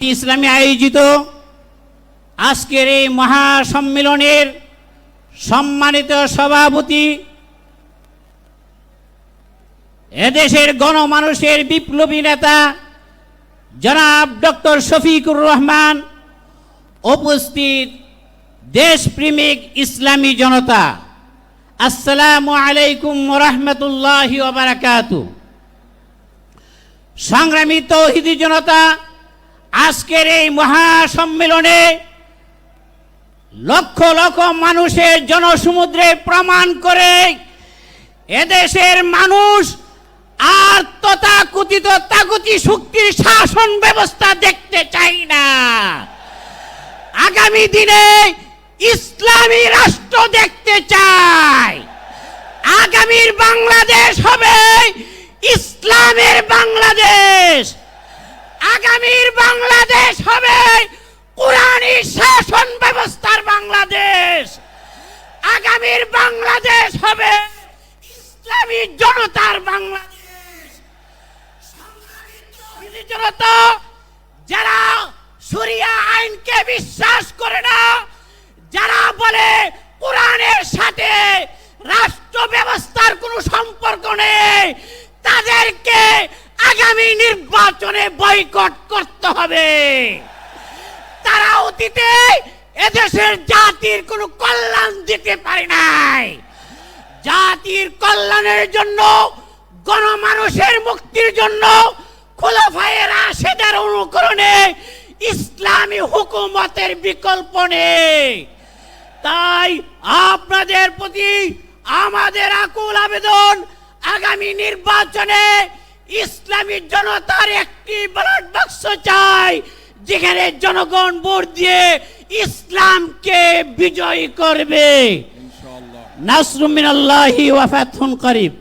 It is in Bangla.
ইসলামী আয়োজিত আজকের এই মহাসম্মেলনের সম্মানিত সভাপতি এদেশের গণমানুষের বিপ্লবী নেতা জনাব ডক্টর শফিকুর রহমান, উপস্থিত দেশপ্রেমিক ইসলামী জনতা। আসসালামু আলাইকুম রহমতুল্লাহি ওবারাকাতু। সংগ্রামী তৌহিদি জনতা আজকের এই মহাসম্মেলনে লক্ষ লক্ষ মানুষের জনসমুদ্রে প্রমাণ করে এদেশের মানুষ আর তথাকথিত তাগতি শক্তির শাসন ব্যবস্থা দেখতে চাই না। আগামী দিনে ইসলামী রাষ্ট্র দেখতে চায়। আগামীর বাংলাদেশ হবে ইসলামের বাংলাদেশ। আগামীর বাংলাদেশ হবে কোরআনী শাসন ব্যবস্থার বাংলাদেশ। আগামীর বাংলাদেশ হবে ইসলামী জনতার বাংলাদেশ। জনতা, যারা শরিয়া আইনকে বিশ্বাস করে না, যারা বলে কোরআনের সাথে রাষ্ট্র ব্যবস্থার কোনো সম্পর্ক নেই, তাদেরকে আগামী নির্বাচনে বয়কট করতে হবে। তারা অতীতে এদেশের জাতির কোনো কল্যাণ দিতে পারে নাই। জাতির কল্যাণের জন্য, গণমানুষের মুক্তির জন্য খোলাফায়ের আশেদার অনুকরণে ইসলামী হুকুমতের বিকল্প নেই। তাই আপনাদের প্রতি আমাদের আকুল আবেদন, আগামী নির্বাচনে ইসলামী জনতার একটি ব্যালট বাক্স চাই যেখানে জনগণ ভোট দিয়ে ইসলামকে বিজয়ী করবে। নাসরুমিন নাসরুম ওয়াফাতুন করিব